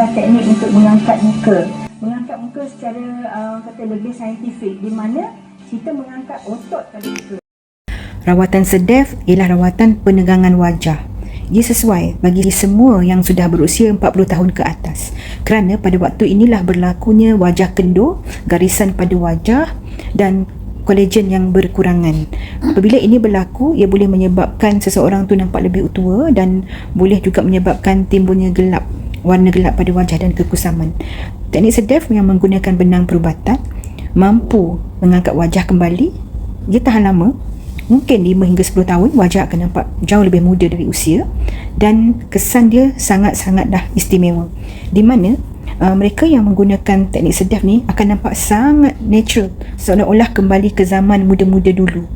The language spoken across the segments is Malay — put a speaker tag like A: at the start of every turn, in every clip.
A: adalah teknik untuk mengangkat muka. Mengangkat muka secara uh, kata lebih saintifik di mana kita mengangkat otot pada muka.
B: Rawatan sedef ialah rawatan penegangan wajah. Ia sesuai bagi semua yang sudah berusia 40 tahun ke atas. Kerana pada waktu inilah berlakunya wajah kendur, garisan pada wajah dan kolagen yang berkurangan. Apabila ini berlaku, ia boleh menyebabkan seseorang tu nampak lebih tua dan boleh juga menyebabkan timbulnya gelap, warna gelap pada wajah dan kekusaman. Teknik sedef yang menggunakan benang perubatan mampu mengangkat wajah kembali. Ia tahan lama mungkin 5 hingga 10 tahun wajah akan nampak jauh lebih muda dari usia dan kesan dia sangat-sangat dah istimewa di mana uh, mereka yang menggunakan teknik sedaf ni akan nampak sangat natural seolah-olah kembali ke zaman muda-muda dulu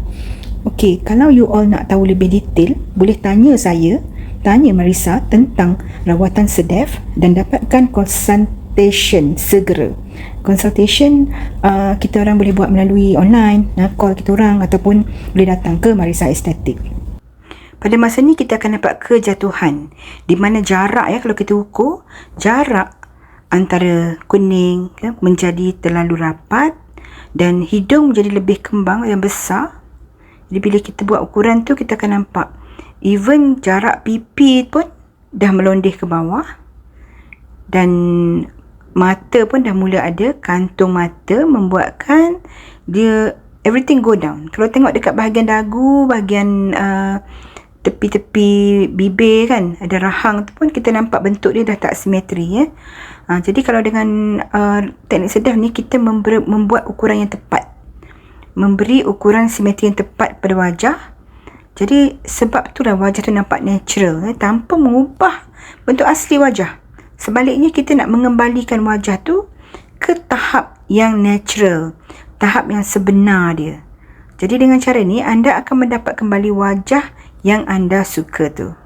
B: Okey, kalau you all nak tahu lebih detail boleh tanya saya tanya Marisa tentang rawatan sedaf dan dapatkan consultation segera. Consultation uh, kita orang boleh buat melalui online uh, call kita orang ataupun boleh datang ke Marisa Estetik pada masa ni kita akan dapat kejatuhan. Di mana jarak ya kalau kita ukur jarak antara kuning ya, menjadi terlalu rapat dan hidung menjadi lebih kembang dan besar. Jadi bila kita buat ukuran tu kita akan nampak even jarak pipi pun dah melondeh ke bawah dan mata pun dah mula ada kantung mata membuatkan dia everything go down. Kalau tengok dekat bahagian dagu bahagian uh, tepi-tepi bibir kan ada rahang tu pun kita nampak bentuk dia dah tak simetri ya. Uh, jadi kalau dengan uh, teknik sedaf ni kita memberi, membuat ukuran yang tepat. Memberi ukuran simetri yang tepat pada wajah jadi sebab tu lah wajah tu nampak natural eh, tanpa mengubah bentuk asli wajah Sebaliknya kita nak mengembalikan wajah tu ke tahap yang natural, tahap yang sebenar dia. Jadi dengan cara ni anda akan mendapat kembali wajah yang anda suka tu.